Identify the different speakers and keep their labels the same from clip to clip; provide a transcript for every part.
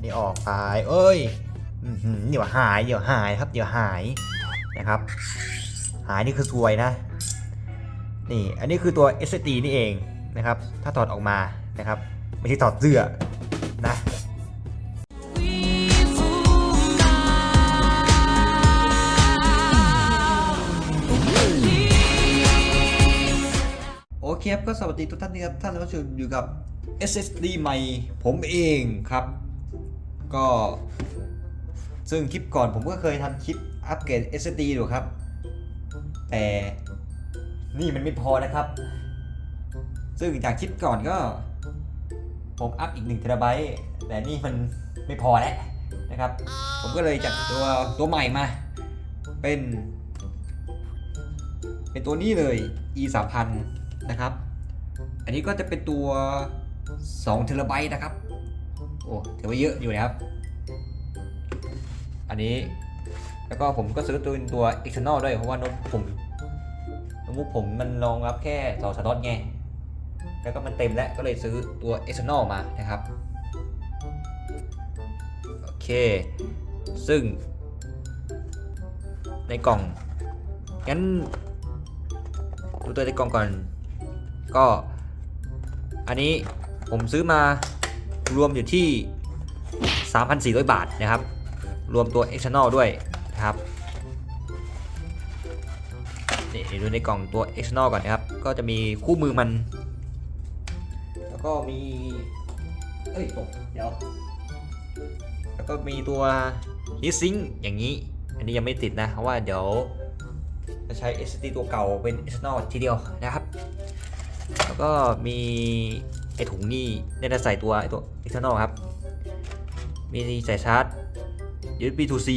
Speaker 1: นนี้ออกไปเอ้ยเดี๋ยวหายเดี๋ยวหายครับ เดี๋ยวหายนะครับ หายนี่คือซวยนะ นี่อันนี้คือตัว SSD นี่เองนะครับ ถ้าถอดออกมานะครับ ไม่ใช่ถอดเสื้อนะโอเคครับก็สวัสดีทุกท่านนะครับท่านผู้ชมอยู่กับ SSD ใหม่ผมเองครับ ก็ซึ่งคลิปก่อนผมก็เคยทำคลิปอัปเกรด SSD อยู่ครับ แต่นี่มันไม่พอนะครับ ซึ่งจากคลิปก่อนก็ ผมอัพอีก1เทราไบต์แต่นี่มันไม่พอแล้วนะครับ ผมก็เลยจัดตัวตัวใหม่มา เป็น เป็นตัวนี้เลย e 3 0 0นะครับ อันนี้ก็จะเป็นตัว2เทราไบต์นะครับ อ้ถือว่าเยอะอยู่นะครับ อันนี้แล้วก็ผมก็ซื้อตัวตัว external ด้วยเพราะว่าโน้ตผมโน้ตบุ๊กผมมันรองรับแค่สองสล็อตไงแล้วก็มันเต็มแล้วก็เลยซื้อตัว external มานะครับโอเค ซึ่ง ในกล่องงั้นดูตัวในกล่องก่อน ก็ อันนี้ผมซื้อมา รวมอยู่ที่ 3,400 บาทนะครับ รวมตัว external ด้วยนะครับนี่เดี๋ยวดูในกล่องตัว external ก่อนนะครับ ก็จะมีคู่มือมัน แล้วก็มี เอ้ยตกเดี๋ยว แล้วก็มีตัว heat sink อย่างนี้ อันนี้ยังไม่ติดนะ เพราะว่าเดี๋ยวจะใช้ SSD ตัวเก่าเป็น external ทีเดียวนะครับ แล้วก็มี อถุงนี่เนี่ยจะใส่ตัวไอตัว external ครับ มีใส่ชาร์จ USB to C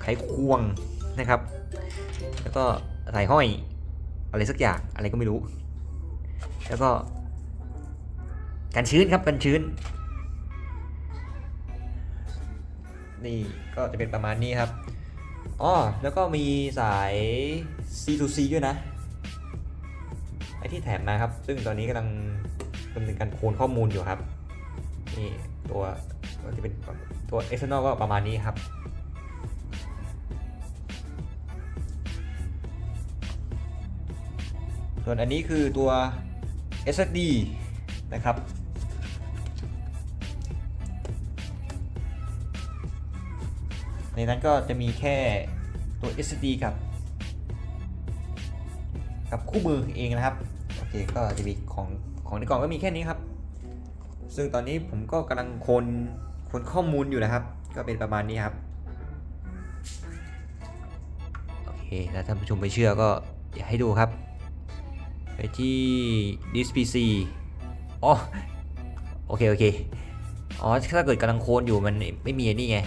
Speaker 1: ไขควงนะครับ แล้วก็ใส่ห้อยอะไรสักอย่างอะไรก็ไม่รู้ แล้วก็กันชื้นครับกันชื้น นี่ก็จะเป็นประมาณนี้ครับอ๋อแล้วก็มีสาย C to C ด้วยนะไอที่แถมมาครับ ซึ่งตอนนี้กำลัง ดำเนินการโคนข้อมูลอยู่ครับ นี่ตัวก็จะเป็นตัว external ก็ประมาณนี้ครับส่วนอันนี้คือตัว SSD นะครับ ในนั้นก็จะมีแค่ตัว SSD กับ กับคู่มือเองนะครับ โอเค ก็จะมีของ ของในกล่องก็มีแค่นี้ครับ ซึ่งตอนนี้ผมก็กำลังคนคนข้อมูลอยู่นะครับ ก็เป็นประมาณนี้ครับโอเคถ้าท่านผู้ชมไม่เชื่อก็อยาให้ดูครับ ไปที่ this PC อ๋อโอเคโอเคอ๋อถ้าเกิดกำลังโคนอยู่มันไม่มีนี่ไง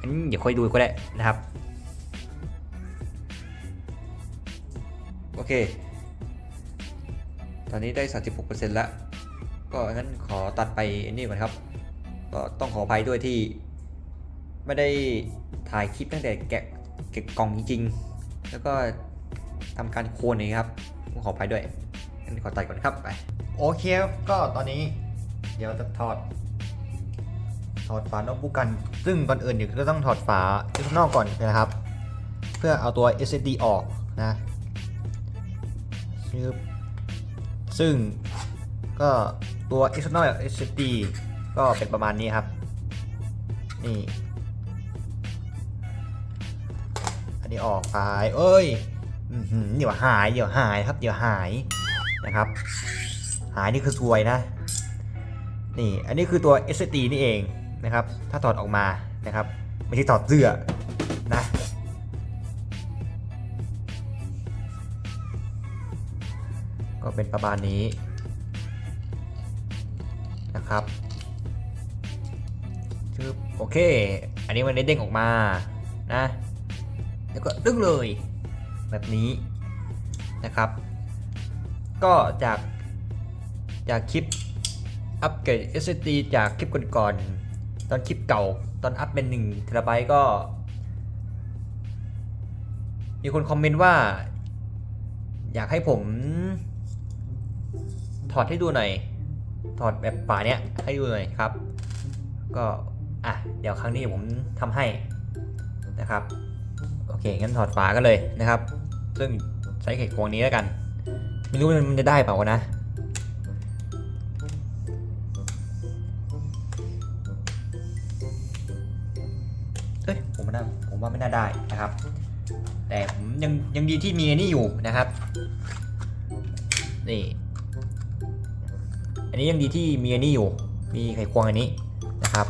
Speaker 1: อันนี้เดี๋ยวค่อยดูก็ได้นะครับ โอเค ตอนนี้ได้ 36%แล้ว ก็งั้นขอตัดไปนนี้ก่อนครับ ก็ต้องขออภัยด้วยที่ ไม่ได้ถ่ายคลิปตั้งแต่แกะเก็บกล่องจริงๆ แล้วก็ทำการโคนเองครับต้องขออภัยด้วยงั้นขอตัดก่อนครับไปโอเคก็ตอนนี้เดี๋ยวจะถอด ถอดฝาโน้ตบุ๊กกัน ซึ่งก่อนอื่นเดี๋ยวก็ต้องถอดฝา external ก่อนนะครับ เพื่อเอาตัว SSD ออกนะซึ่ง ซึ่งก็ตัว external SSD ก็เป็นประมาณนี้ครับ นี่ อันนี้ออกไป เอ้ยเดี๋ยวหาย เดี๋ยวหายครับ เดี๋ยวหายนะครับ หายนี่คือซวยนะ นี่ อันนี้คือตัว SSD นี่เองนะครับ ถ้าถอดออกมานะครับ ไม่ใช่ถอดเสื้อ ก็เป็นประมาณนี้นะครับชืบโอเค อันนี้มันได้เด้งออกมานะ แล้วก็ดึงเลย แบบนี้นะครับ ก็จากจากคลิปอัปเกรด SSD จากคลิปก่อนๆตอนคลิปเก่าตอนอัพเป็น1เทราไบต์ก็ มีคนคอมเมนต์ว่า อยากให้ผม ถอดให้ดูหน่อย ถอดแบบฝาเนี้ยให้ดูหน่อยครับ ก็อะเดี๋ยวครั้งนี้ผมทำให้นะครับโอเคงั้นถอดฝากันเลยนะครับ ซึ่งใช้ไขควงนี้แล้วกัน ไม่รู้มันจะได้เปล่าวะนะเอ้ยผมว่าน่าผมว่าไม่น่าได้นะครับ แต่ผมยังยังดีที่มีอันนี้อยู่นะครับ นี่ อันนี้ยังดีที่มีอันนี้อยู่ มีไขควงอันนี้นะครับ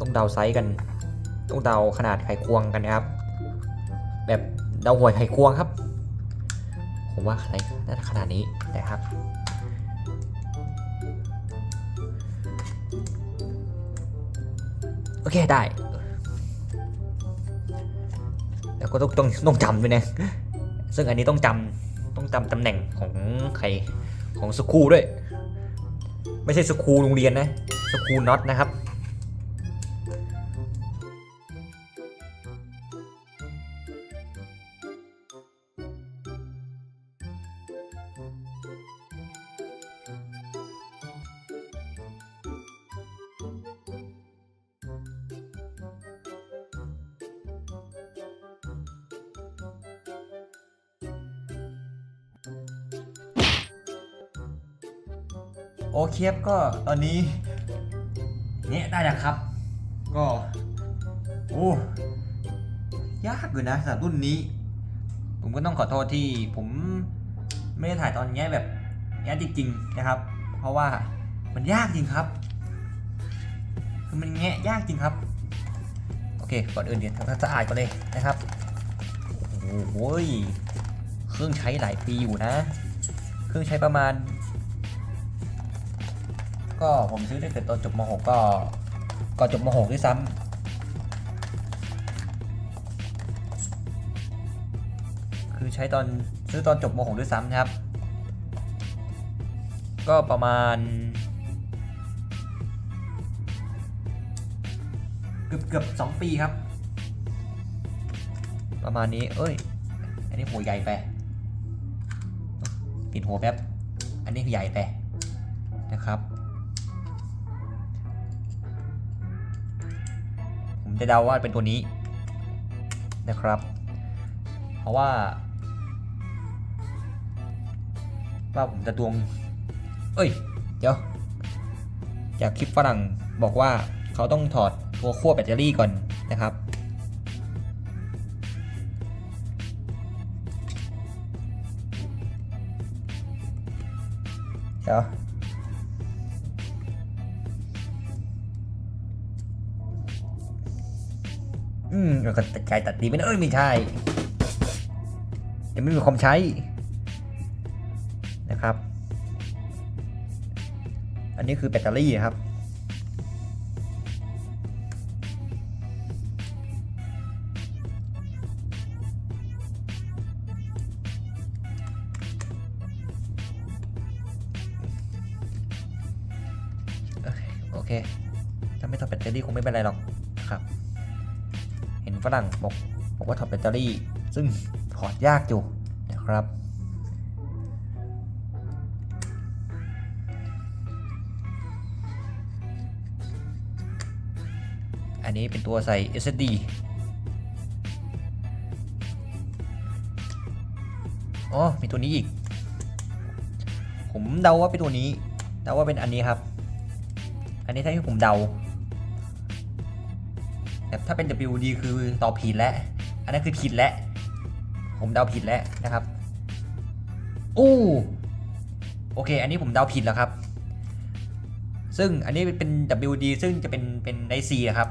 Speaker 1: ต้องเดาไซส์กัน ต้องเดาขนาดไขควงกันนะครับ แบบเดาหวยไขควงครับ ผมว่าขนาดน่าจะขนาดนี้นะครับโอเคได้แล้วก็ต้องต้องต้องจำด้วยนะ ซึ่งอันนี้ต้องจำ ต้องจำตำแหน่งของใครของสคูด้วย ไม่ใช่สคูโรงเรียนนะสคูน็อตนะครับ โอเคครับก็ตอนนี้เนี่ยได้แล้วครับ ก็โอ้ยากอยู่นะสำหรับรุ่นนี้ ผมก็ต้องขอโทษที่ผมไม่ได้ถ่ายตอนแง่แบบแง่จริงๆนะครับ เพราะว่ามันยากจริงครับคือมันแงะยากจริงครับ โอเคก่อนอื่นเดี๋ยวทำความสะอาดก่อนเลยนะครับโอ้โหเครื่องใช้หลายปีอยู่นะ เครื่องใช้ประมาณ ก็ผมซื้อตั้งแต่ตอนจบม .6 ก็ก่อนจบม .6 ด้วยซ้ำคือใช้ตอนซื้อตอนจบม .6 ด้วยซ้ำนะครับ ก็ประมาณเกือบเกือบสองปีครับ ประมาณนี้ เอ้ย อันนี้หัวใหญ่ไปปิดหัวแป๊บ อันนี้ใหญ่ไปนะครับ จะเดาว่าเป็นตัวนี้นะครับ เพราะว่า ว่าผมจะดวง เอ้ย เดี๋ยว จากคลิปฝรั่งบอกว่าเขาต้องถอดตัวขั้วแบตเตอรี่ก่อนนะครับ เดี๋ยว อืมแล้วก็ตัดใจตัดดีไม่ได้เอ้ยไม่ใช่ยังไม่มีความใช้นะครับ อันนี้คือแบตเตอรี่ครับ โอเค ถ้าไม่ถอแบตเตอรี่คงไม่เป็นไรหรอก ฝรั่งบอกบอกว่าถอดแบตเตอรี่ ซึ่งถอดยากอยู่นะครับ อันนี้เป็นตัวใส่ SSD อ๋อ มีตัวนี้อีก ผมเดาว่าเป็นตัวนี้ เดาว่าเป็นอันนี้ครับ อันนี้ถ้าที่ผมเดา แต่ถ้าเป็น WD คือตอบผิดแล้ว อันนั้นคือผิดแล้ว ผมเดาผิดแล้วนะครับ อู้โอเค อันนี้ผมเดาผิดแล้วครับ ซึ่งอันนี้เป็น WD ซึ่งจะเป็นเป็นไอซีครับ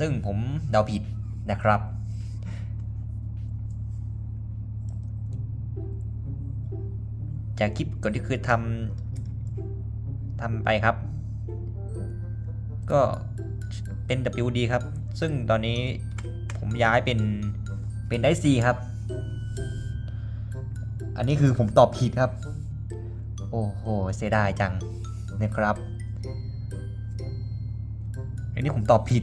Speaker 1: ซึ่งผมเดาผิดนะครับจากคลิปก่อนที่เคยทำทำไปครับ ก็ เป็น WD ครับ ซึ่งตอนนี้ผมย้ายเป็นเป็นไดซีครับ อันนี้คือผมตอบผิดครับ โอ้โห เสียดายจังนะครับ อันนี้ผมตอบผิด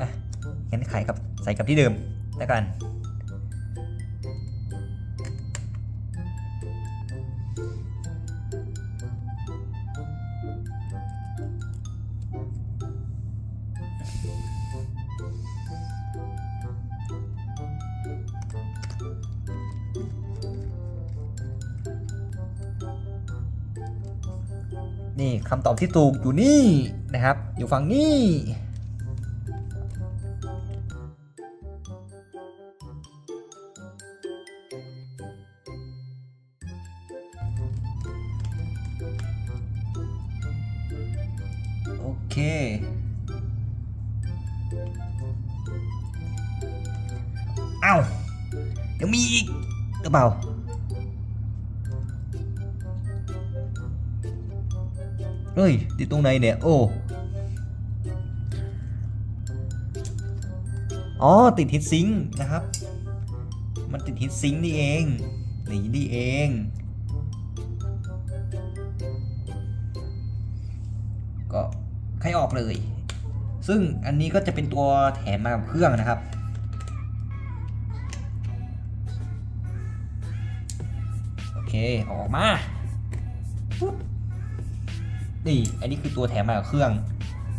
Speaker 1: องั้นขายกับใส่กับที่เดิมแล้วกัน นี่คำตอบที่ถูกอยู่นี่นะครับ อยู่ฝั่งนี้โอเค เอ้ายังมีอีกหรือเปล่า เฮ้ย ติดตรงไหนเนี่ย โอ้ อ๋อ ติดฮิตซิงค์นะครับ มันติดฮิตซิงค์นี่เอง นี่นี่เอง ก็ใครออกเลย ซึ่งอันนี้ก็จะเป็นตัวแถมมากับเครื่องนะครับโอเค อออกมาปุ๊บ นี่อันนี้คือตัวแถมมากับเครื่อง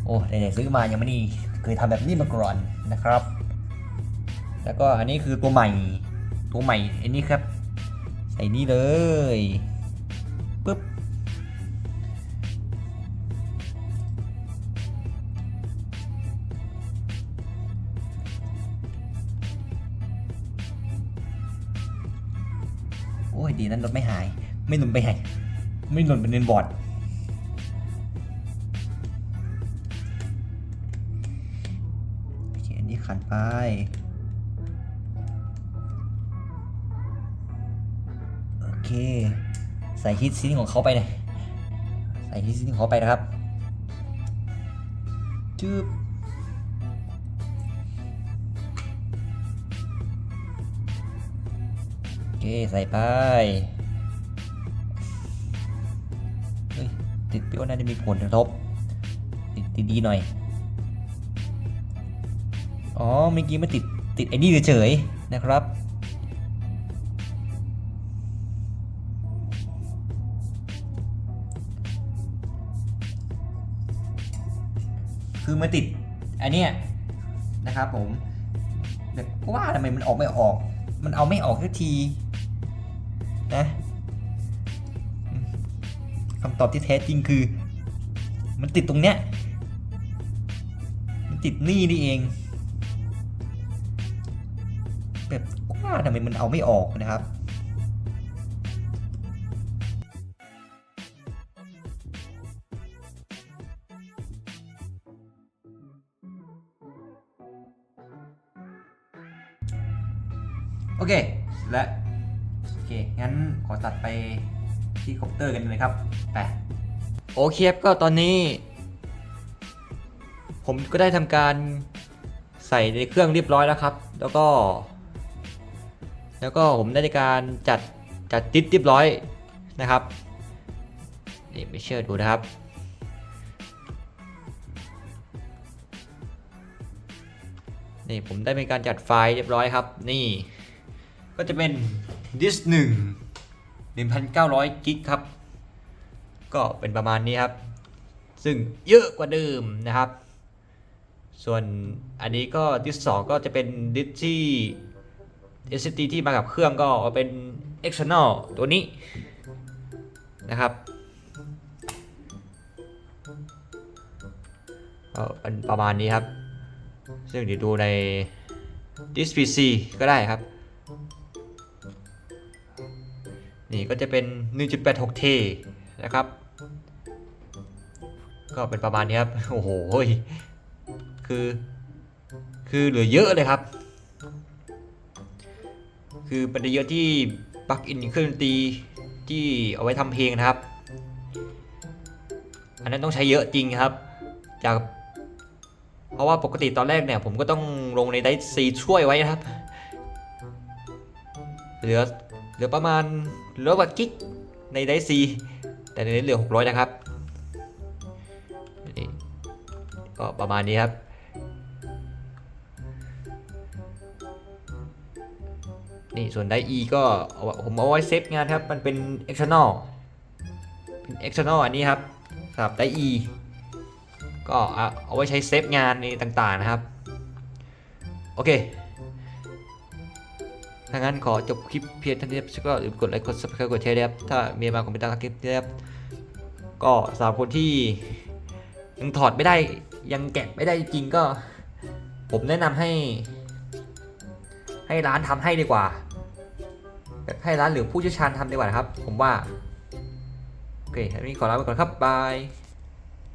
Speaker 1: โอ้ไหนๆซื้อมายังไม่นี่เคยทำแบบนี้มาก่อนนะครับ แล้วก็อันนี้คือตัวใหม่ ตัวใหม่อันนี้ครับ ใส่นี่เลยปึ๊บโอ้ยดีนั้นรถไม่หาย ไม่หล่นไปไหนไม่หล่นไปในบอร์ด ไปโอเค ใส่ฮิตซิงของเขาไปเลยใส่ฮิตซิงของเขาไปนะครับจึ๊บโอเค ใส่ไปเฮ้ยติดเปรี้ยวน่าจะมีผลกระทบ ติดดีๆหน่อย อ๋อเมื่อกี้มันติดติดไอ้นี่เฉยๆนะครับ คือมันติดอันเนี้ยนะครับผมแบบว่าทำไมมันออกไม่ออก มันเอาไม่ออกสักทีนะคำตอบที่แท้จริงคือ มันติดตรงเนี้ย มันติดนี่นี่เอง ทำไมมันเอาไม่ออกนะครับโอเค และโอเค งั้นขอตัดไปที่คอปเตอร์กันเลยครับ ไป โอเคครับก็ตอนนี้ ผมก็ได้ทำการใส่ในเครื่องเรียบร้อยแล้วครับ แล้วก็ แล้วก็ผมได้ในการจัดจัดติดเรียบร้อยนะครับนี่ไม่เชื่อดูนะครับ นี่ผมได้เป็นการจัดไฟล์เรียบร้อยครับ นี่ก็จะเป็น disk 1 1,900กิกครับ ก็เป็นประมาณนี้ครับ ซึ่งเยอะกว่าเดิมนะครับ ส่วนอันนี้ก็ดิสสองก็จะเป็นดิสที่ SSD ที่มากับเครื่องก็เป็น external ตัวนี้นะครับก็เป็นประมาณนี้ครับ ซึ่งเดี๋ยวดูในดิส PC ก็ได้ครับ นี่ก็จะเป็น 1.86T นะครับ ก็เป็นประมาณนี้ครับ โอ้โห คือ คือเหลือเยอะเลยครับ คือเป็นเยอะที่ปลั๊กอินเครื่องดนตรีที่เอาไว้ทำเพลงนะครับ อันนั้นต้องใช้เยอะจริงครับ จากเพราะว่าปกติตอนแรกเนี่ย ผมก็ต้องลงในไดซีช่วยไว้นะครับ เหลือเหลือประมาณเหลือว่ากิกในไดซีแต่ในนี้เหลือ 600 นะครับก็ประมาณนี้ครับ นี่ส่วนไดอีก็ผมเอาไว้เซฟงานครับ มันเป็น external เป็น external อันนี้ครับสำหรับไดอีก็เอาเอาไว้ใช้เซฟงานในต่างๆนะครับ โอเคถ้างั้นขอจบคลิปเพียงเท่านี้ครับก็อย่าลืมกดไลค์กด subscribe กดแชร์ด้วยครับ ถ้ามีมาคอมเมนต์ใต้คลิปด้วยครับ ก็สำหรับคนที่ยังถอดไม่ได้ยังแกะไม่ได้จริงก็ ผมแนะนำให้ ให้ร้านทำให้ดีกว่า ให้ร้านหรือผู้เชี่ยวชาญทำดีกว่านะครับ ผมว่า โอเคอันนี้ขอลาไปก่อนครับบาย